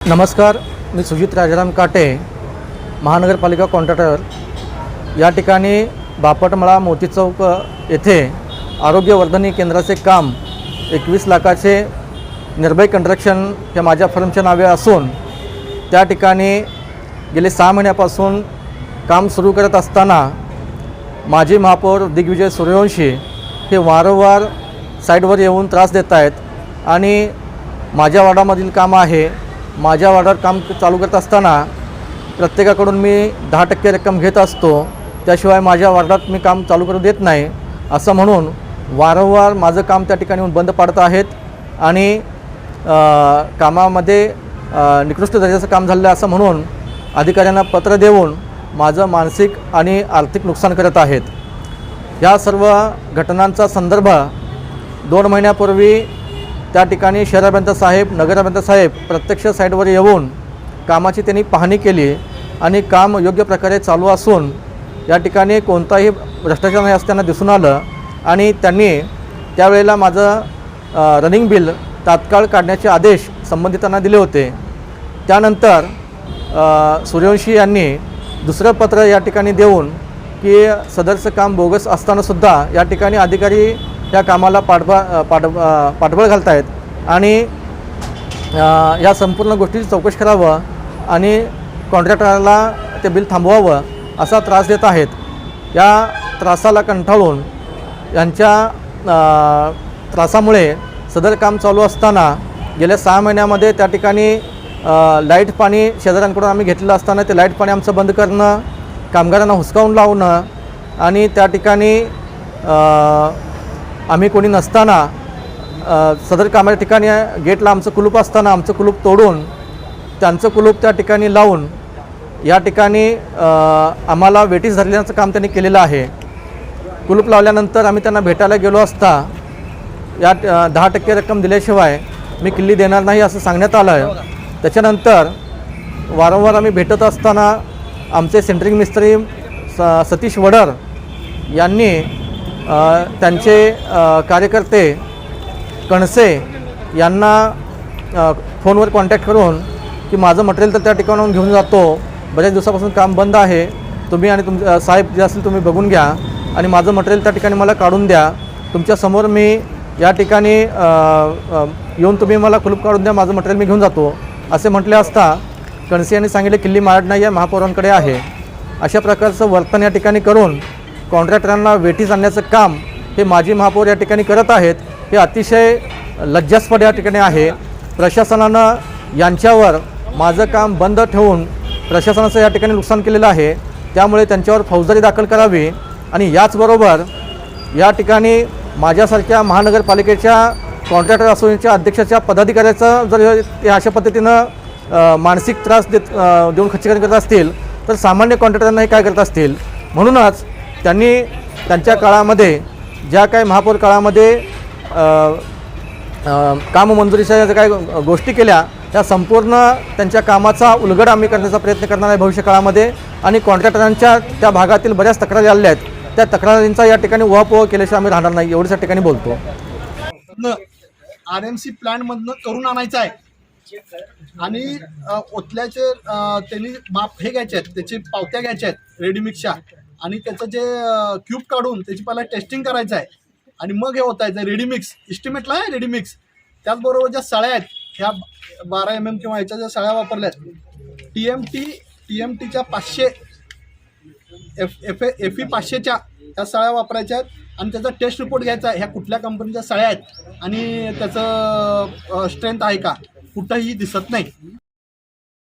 नमस्कार मी सुजित राजाराम काटे महानगरपालिका कॉन्ट्रॅक्टर. या ठिकाणी बापटमळा मोती चौक येथे आरोग्यवर्धनी केंद्राचे काम एकवीस लाखाचे निर्भय कंट्रक्शन हे माझ्या फर्मच्या नावे असून त्या ठिकाणी गेले सहा महिन्यापासून काम सुरू करत असताना माजी महापौर दिग्विजय सूर्यवंशी हे वारंवार साईडवर येऊन त्रास देत आहेत आणि माझ्या वाडामधील काम आहे. माझ्या वार्डात काम चालू करत असताना प्रत्येकाकडून मी दहा टक्के रक्कम घेत असतो. त्याशिवाय माझ्या वार्डात मी काम चालू करू देत नाही. असं म्हणून वारंवार माझं काम त्या ठिकाणी येऊन बंद पाडत आहेत आणि कामामध्ये निकृष्ट दर्जाचं काम झालं असं म्हणून अधिकाऱ्यांना पत्र देऊन माझं मानसिक आणि आर्थिक नुकसान करत आहेत. या सर्व घटनांचा संदर्भ दोन महिन्यापूर्वी त्या ठिकाणी शहराभियंता साहेब नगराभियंता साहेब प्रत्यक्ष साईडवर येऊन कामाची त्यांनी पाहणी केली आणि काम योग्य प्रकारे चालू असून या ठिकाणी कोणताही भ्रष्टाचार नाही असताना दिसून आलं आणि त्यांनी त्यावेळेला माझं रनिंग बिल तात्काळ काढण्याचे आदेश संबंधितांना दिले होते. त्यानंतर सूर्यवंशी यांनी दुसरं पत्र या ठिकाणी देऊन की सदरचं काम बोगस असतानासुद्धा या ठिकाणी अधिकारी या कामाला पाठबळ पाठ पाठबळ घालत आहेत आणि या संपूर्ण गोष्टीची चौकशी करावं आणि कॉन्ट्रॅक्टरला ते बिल थांबवावं असा त्रास देत आहेत. या त्रासाला कंटाळून यांच्या त्रासामुळे सदर काम चालू असताना गेल्या सहा महिन्यामध्ये त्या ठिकाणी लाइट पाणी शेजाऱ्यांकडून आम्ही घेतलेलं असताना ते लाइट पाणी आमचं बंद करणं कामगारांना हुसकावून लावणं आणि त्या ठिकाणी आम्ही कोणी नसताना सदर कामाच्या ठिकाणी गेटला आमचं कुलूप असताना आमचं कुलूप तोडून त्यांचं कुलूप त्या ठिकाणी लावून या ठिकाणी आम्हाला वेटीस धरल्याचं काम त्यांनी केलेलं आहे. कुलूप लावल्यानंतर आम्ही त्यांना भेटायला गेलो असता या दहा टक्के रक्कम दिल्याशिवाय मी किल्ली देणार नाही असं सांगण्यात आलं आहे त्याच्यानंतर वारंवार आम्ही भेटत असताना आमचे सेंट्रिंग मिस्त्री स सतीश वडर यांनी त्यांचे कार्यकर्ते कणसे यांना फोनवर कॉन्टॅक्ट करून की माझं मटेरियल तर त्या ठिकाणाहून घेऊन जातो. बऱ्याच दिवसापासून काम बंद आहे. तुम्ही आणि तुम साहेब जे असतील तुम्ही बघून घ्या आणि माझं मटेरियल त्या ठिकाणी मला काढून द्या. तुमच्यासमोर मी या ठिकाणी येऊन तुम्ही मला कुलूप काढून द्या माझं मटेरियल मी घेऊन जातो. असे म्हटले असता कणसे यांनी सांगितले किल्ली मारड नाही आहे महापौरांकडे आहे. अशा प्रकारचं वर्तन या ठिकाणी करून कॉन्ट्रॅक्टरांना वेठीस आणण्याचं काम हे माजी महापौर या ठिकाणी करत आहेत हे अतिशय लज्जास्पद या ठिकाणी आहे. प्रशासनानं यांच्यावर माझं काम बंद ठेवून प्रशासनाचं या ठिकाणी नुकसान केलेलं आहे. त्यामुळे त्यांच्यावर फौजदारी दाखल करावी आणि याचबरोबर या ठिकाणी माझ्यासारख्या महानगरपालिकेच्या कॉन्ट्रॅक्टर असोसिएशनच्या अध्यक्षाच्या पदाधिकाऱ्याचं जर ते अशा पद्धतीनं मानसिक त्रास देत देऊन खच्चीकरण करत असतील तर सामान्य कॉन्ट्रॅक्टरांना हे काय करत असतील? म्हणूनच त्यांनी त्यांच्या काळामध्ये ज्या काही महापौर काळामध्ये काममंजुरीच्या काम मंजुरीच्या ज्या काही गोष्टी केल्या त्या संपूर्ण त्यांच्या कामाचा उलगड आम्ही करण्याचा प्रयत्न करणार आहे भविष्य काळामध्ये. आणि कॉन्ट्रॅक्टरांच्या त्या भागातील बऱ्याच तक्रारी आलेल्या आहेत. त्या तक्रारींचा या ठिकाणी उहापोह केल्याशिवाय आम्ही राहणार नाही एवढ्याच ठिकाणी बोलतो. आर एम सी प्लॅनमधनं करून आणायचं आहे. आणि ओतल्याचे त्यांनी माप हे घ्यायचे आहेत त्याची पावत्या घ्यायच्या आहेत रेडीमिक्सच्या. आणि त्याचं जे क्यूब काढून त्याची पहिला टेस्टिंग करायचं आहे. आणि मग हे होत आहे रेडीमिक्स इस्टिमेटला आहे रेडीमिक्स त्याचबरोबर ज्या सळ्या आहेत ह्या बारा एम एम किंवा ह्याच्या ज्या सळ्या आहेत T M T T M टीच्या पाचशे एफ एफ एफ ई पाचशेच्या त्या सळ्या वापरायच्या आहेत. आणि त्याचा टेस्ट रिपोर्ट घ्यायचा आहे ह्या कुठल्या कंपनीच्या सळ्या आहेत. आणि त्याचं स्ट्रेंथ आहे का? कुठंही दिसत नाही.